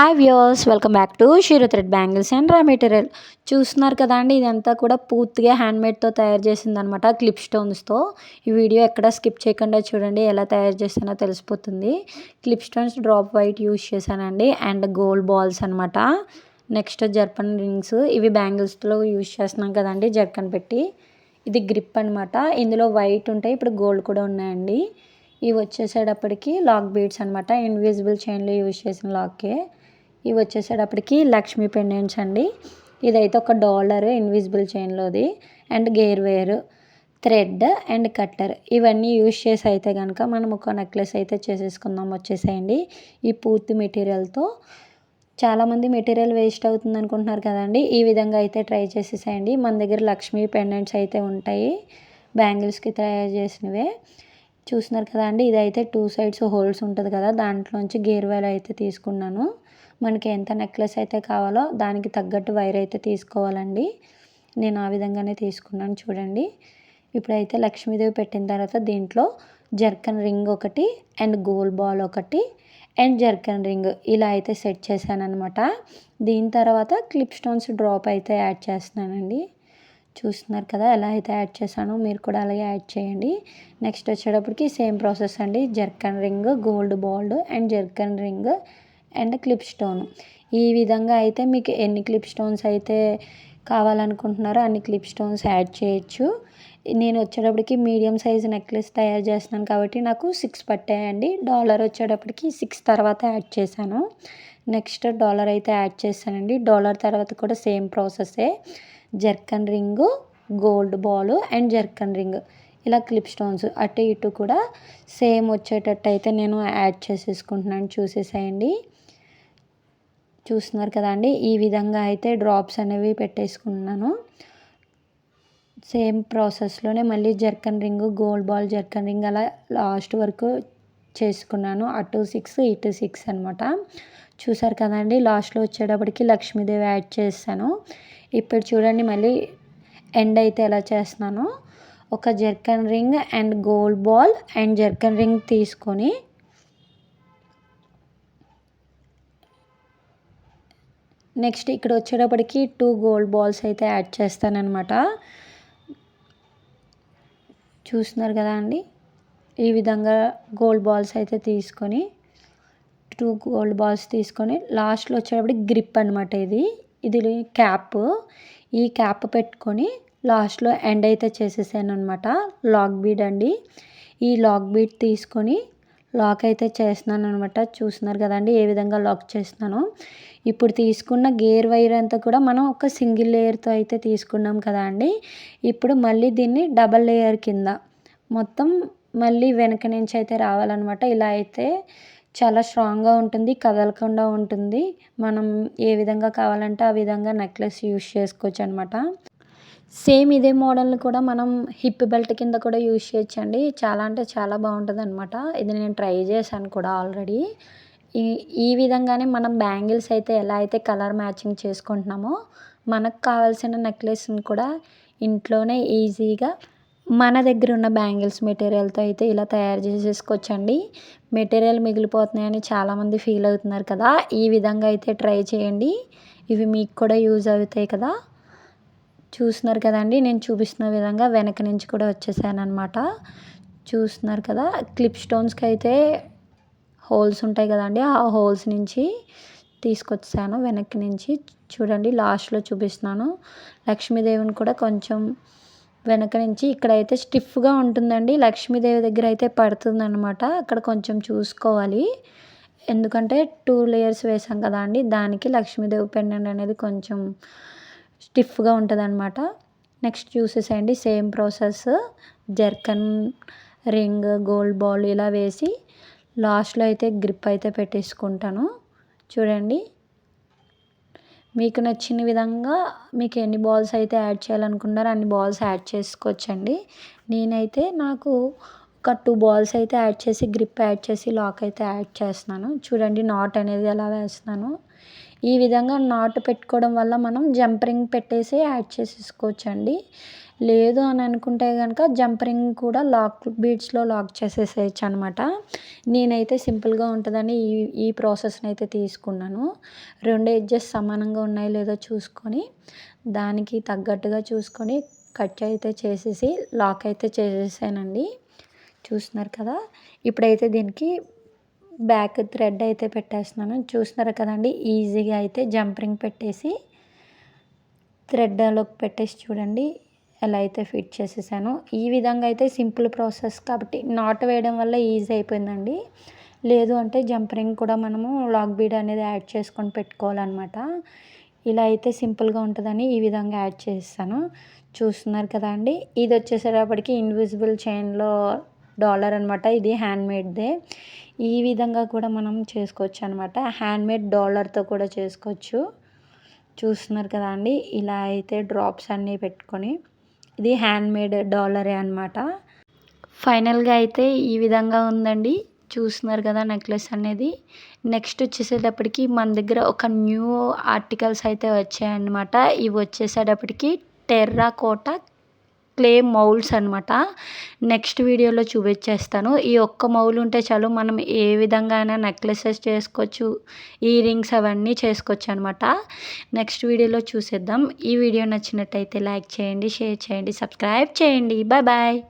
Hi viewers welcome back to Shero thread bangles and raw material చూస్తున్నారు కదా అండి? ఇదంతా కూడా పూర్తిగా హ్యాండ్మేడ్తో తయారు చేసిందనమాట క్లిప్ స్టోన్స్తో ఈ వీడియో ఎక్కడ స్కిప్ చేయకుండా చూడండి ఎలా తయారు చేస్తానో తెలిసిపోతుంది. Clip stones drop white use చేశానండి అండ్ గోల్డ్ బాల్స్ అనమాట నెక్స్ట్ జర్పన్ రింగ్స్ ఇవి బ్యాంగిల్స్లో యూస్ చేస్తున్నాం కదండి జర్కన్ పెట్టి. ఇది గ్రిప్ అనమాట ఇందులో వైట్ ఉంటాయి ఇప్పుడు గోల్డ్ కూడా ఉన్నాయండి. ఇవి వచ్చేసేటప్పటికి లాక్ బీడ్స్ అనమాట ఇన్విజిబుల్ చైన్లో యూజ్ చేసిన లాకే ఇవి వచ్చేసేటప్పటికి లక్ష్మీ పెండెంట్స్ అండి. ఇదైతే ఒక dollar invisible చైన్లోది. And gear wire thread and cutter. ఇవన్నీ యూజ్ చేసి అయితే కనుక మనం ఒక నెక్లెస్ అయితే చేసేసుకుందాం వచ్చేసేయండి. ఈ పూర్తి మెటీరియల్తో చాలామంది మెటీరియల్ వేస్ట్ అవుతుంది అనుకుంటున్నారు కదండి. ఈ విధంగా అయితే ట్రై చేసేసేయండి. మన దగ్గర లక్ష్మీ పెండెంట్స్ అయితే ఉంటాయి. బ్యాంగిల్స్కి తయారు చేసినవే. చూస్తున్నారు కదా అండి ఇదైతే టూ సైడ్స్ హోల్స్ ఉంటుంది కదా దాంట్లోంచి గేర్ వైర్ అయితే తీసుకున్నాను. మనకి ఎంత నెక్లెస్ అయితే కావాలో దానికి తగ్గట్టు వైర్ అయితే తీసుకోవాలండి. నేను ఆ విధంగానే తీసుకున్నాను చూడండి. ఇప్పుడైతే లక్ష్మీదేవి పెట్టిన తర్వాత దీంట్లో జర్కన్ రింగ్ ఒకటి అండ్ గోల్ బాల్ ఒకటి అండ్ జర్కన్ రింగ్ ఇలా అయితే సెట్ చేశాను అనమాట దీని తర్వాత క్లిప్ స్టోన్స్ డ్రాప్ అయితే యాడ్ చేస్తున్నానండి. చూస్తున్నారు కదా ఎలా అయితే యాడ్ చేశానో మీరు కూడా అలాగే యాడ్ చేయండి. నెక్స్ట్ వచ్చేటప్పటికి సేమ్ ప్రాసెస్ అండి. Zircon ring gold ball and zircon ring and clip stone. ఈ విధంగా అయితే మీకు ఎన్ని క్లిప్ స్టోన్స్ అయితే కావాలనుకుంటున్నారో అన్ని క్లిప్ స్టోన్స్ యాడ్ చేయొచ్చు. నేను వచ్చేటప్పటికి మీడియం సైజ్ నెక్లెస్ తయారు చేస్తున్నాను కాబట్టి నాకు సిక్స్ పట్టాయండి. డాలర్ వచ్చేటప్పటికి సిక్స్ తర్వాత యాడ్ చేశాను. నెక్స్ట్ డాలర్ అయితే యాడ్ చేశానండి డాలర్ తర్వాత కూడా same ప్రాసెసే. Zircon ring gold ball and zircon ring. ఇలా క్లిప్ స్టోన్స్ అటు ఇటు కూడా సేమ్ వచ్చేటట్టు అయితే నేను యాడ్ చేసేసుకుంటున్నాను. చూసేసేయండి. చూస్తున్నారు కదా అండి? ఈ విధంగా అయితే డ్రాప్స్ అనేవి పెట్టేసుకున్నాను. సేమ్ ప్రాసెస్లోనే మళ్ళీ zircon ring gold ball zircon ring అలా లాస్ట్ వరకు చేసుకున్నాను. అటు సిక్స్ ఇటు సిక్స్ అనమాట చూసారు కదండి లాస్ట్లో వచ్చేటప్పటికి లక్ష్మీదేవి యాడ్ చేస్తాను ఇప్పుడు చూడండి మళ్ళీ ఎండ్ అయితే ఎలా చేస్తున్నానో. ఒక zircon ring and gold ball and zircon ring తీసుకొని నెక్స్ట్ ఇక్కడ వచ్చేటప్పటికి టూ గోల్డ్ బాల్స్ అయితే యాడ్ చేస్తానమాట చూస్తున్నారు కదా అండి? ఈ విధంగా గోల్డ్ బాల్స్ అయితే తీసుకొని టూ గోల్డ్ బాల్స్ తీసుకొని లాస్ట్లో వచ్చేటప్పటికి గ్రిప్ అనమాట ఇది. ఇది క్యాప్. ఈ క్యాప్ పెట్టుకొని లాస్ట్లో ఎండ్ అయితే చేసేసాను అనమాట లాక్ బీడ్ అండి. ఈ లాక్ బీడ్ తీసుకొని లాక్ అయితే చేస్తున్నాను అనమాట చూస్తున్నారు కదండి ఏ విధంగా లాక్ చేస్తున్నానో. ఇప్పుడు తీసుకున్న గేర్ వైర్ అంతా కూడా మనం ఒక సింగిల్ లేయర్తో అయితే తీసుకున్నాం కదా అండి. ఇప్పుడు మళ్ళీ దీన్ని డబల్ లేయర్ కింద మొత్తం మళ్ళీ వెనక నుంచి అయితే రావాలన్నమాట. ఇలా అయితే చాలా స్ట్రాంగ్గా ఉంటుంది కదలకుండా ఉంటుంది. మనం ఏ విధంగా కావాలంటే ఆ విధంగా నెక్లెస్ యూస్ చేసుకోవచ్చు అనమాట సేమ్ ఇదే మోడల్ని కూడా మనం హిప్ బెల్ట్ కింద కూడా యూజ్ చేయొచ్చండి. చాలా అంటే చాలా బాగుంటుంది అనమాట ఇది నేను ట్రై చేశాను కూడా ఆల్రెడీ. ఈ ఈ విధంగానే మనం బ్యాంగిల్స్ అయితే ఎలా అయితే కలర్ మ్యాచింగ్ చేసుకుంటున్నామో మనకు కావాల్సిన నెక్లెస్ని కూడా ఇంట్లోనే ఈజీగా మన దగ్గర ఉన్న బ్యాంగిల్స్ మెటీరియల్తో అయితే ఇలా తయారు చేసేసుకోవచ్చండి. మెటీరియల్ మిగిలిపోతున్నాయని చాలామంది ఫీల్ అవుతున్నారు కదా. ఈ విధంగా అయితే ట్రై చేయండి. ఇవి మీకు కూడా యూజ్ అవుతాయి కదా. చూస్తున్నారు కదండి నేను చూపిస్తున్న విధంగా వెనక నుంచి కూడా వచ్చేసాను అనమాట చూస్తున్నారు కదా క్లిప్ స్టోన్స్కి అయితే హోల్స్ ఉంటాయి కదండి ఆ హోల్స్ నుంచి తీసుకొచ్చాను వెనక్కి నుంచి చూడండి లాస్ట్లో చూపిస్తున్నాను. లక్ష్మీదేవిని కూడా కొంచెం వెనక నుంచి ఇక్కడైతే స్టిఫ్గా ఉంటుందండి. లక్ష్మీదేవి దగ్గర అయితే పడుతుందన్నమాట. అక్కడ కొంచెం చూసుకోవాలి. ఎందుకంటే టూ లేయర్స్ వేసాం కదా అండి. దానికి లక్ష్మీదేవి పెండెంట్ అనేది కొంచెం స్టిఫ్గా ఉంటుంది అనమాట నెక్స్ట్ చూసేసేయండి. Same process. Zircon ring gold ball ఇలా వేసి లాస్ట్లో అయితే గ్రిప్ అయితే పెట్టేసుకుంటాను. చూడండి. మీకు నచ్చిన విధంగా మీకు ఎన్ని బాల్స్ అయితే యాడ్ చేయాలనుకున్నారో అన్ని బాల్స్ యాడ్ చేసుకోవచ్చండి. నేనైతే నాకు ఒక టూ బాల్స్ అయితే యాడ్ చేసి గ్రిప్ యాడ్ చేసి లాక్ అయితే యాడ్ చేస్తున్నాను. చూడండి నాట్ అనేది ఎలా వేస్తున్నాను. ఈ విధంగా నాట్ పెట్టుకోవడం వల్ల మనం జంపరింగ్ పెట్టేసి యాడ్ చేసేసుకోవచ్చండి. లేదు అని అనుకుంటే కనుక జంపరింగ్ కూడా లాక్ బీడ్స్లో లాక్ చేసేసేయచ్చు అనమాట నేనైతే సింపుల్గా ఉంటుందని ఈ ఈ ప్రాసెస్ని అయితే తీసుకున్నాను. రెండు ఎడ్జెస్ సమానంగా ఉన్నాయో లేదో చూసుకొని దానికి తగ్గట్టుగా చూసుకొని కట్ అయితే చేసేసి లాక్ అయితే చేసేసానండి. చూస్తున్నారు కదా? ఇప్పుడైతే దీనికి బ్యాక్ థ్రెడ్ అయితే పెట్టేస్తున్నాను. చూస్తున్నారు కదండి? ఈజీగా అయితే జంపరింగ్ పెట్టేసి థ్రెడ్లోకి పెట్టేసి చూడండి. ఎలా అయితే ఫిట్ చేసేసానో. ఈ విధంగా అయితే సింపుల్ ప్రాసెస్ కాబట్టి నాట్ వేయడం వల్ల ఈజీ అయిపోయిందండి. లేదు అంటే జంపరింగ్ కూడా మనము లాక్ బీడ్ అనేది యాడ్ చేసుకొని పెట్టుకోవాలన్నమాట. ఇలా అయితే సింపుల్గా ఉంటుందని ఈ విధంగా యాడ్ చేస్తాను చూస్తున్నారు కదా అండి. ఇది వచ్చేసేటప్పటికి ఇన్విజిబుల్ చైన్లో డాలర్ అనమాట ఇది హ్యాండ్మేడ్దే ఈ విధంగా కూడా మనం చేసుకోవచ్చు అనమాట హ్యాండ్మేడ్ డాలర్తో కూడా చేసుకోవచ్చు. చూస్తున్నారు కదా అండి. ఇలా అయితే డ్రాప్స్ అన్నీ పెట్టుకొని ఇది హ్యాండ్మేడ్ డాలరే అనమాట ఫైనల్గా అయితే ఈ విధంగా ఉందండి. చూస్తున్నారు కదా నెక్లెస్ అనేది. నెక్స్ట్ వచ్చేసేటప్పటికి మన దగ్గర ఒక న్యూ ఆర్టికల్స్ అయితే వచ్చాయన్నమాట. ఇవి వచ్చేసేటప్పటికి టెర్రా కోట క్లే మౌల్డ్స్ అనమాట నెక్స్ట్ వీడియోలో చూపించేస్తాను. ఈ ఒక్క మౌల్ ఉంటే చాలు మనం ఏ విధంగా అయినా నెక్లెసెస్ చేసుకోవచ్చు ఇయర్ రింగ్స్ అవన్నీ చేసుకోవచ్చు అనమాట నెక్స్ట్ వీడియోలో చూసేద్దాం. ఈ వీడియో నచ్చినట్టయితే లైక్ చేయండి షేర్ చేయండి సబ్స్క్రైబ్ చేయండి. Bye bye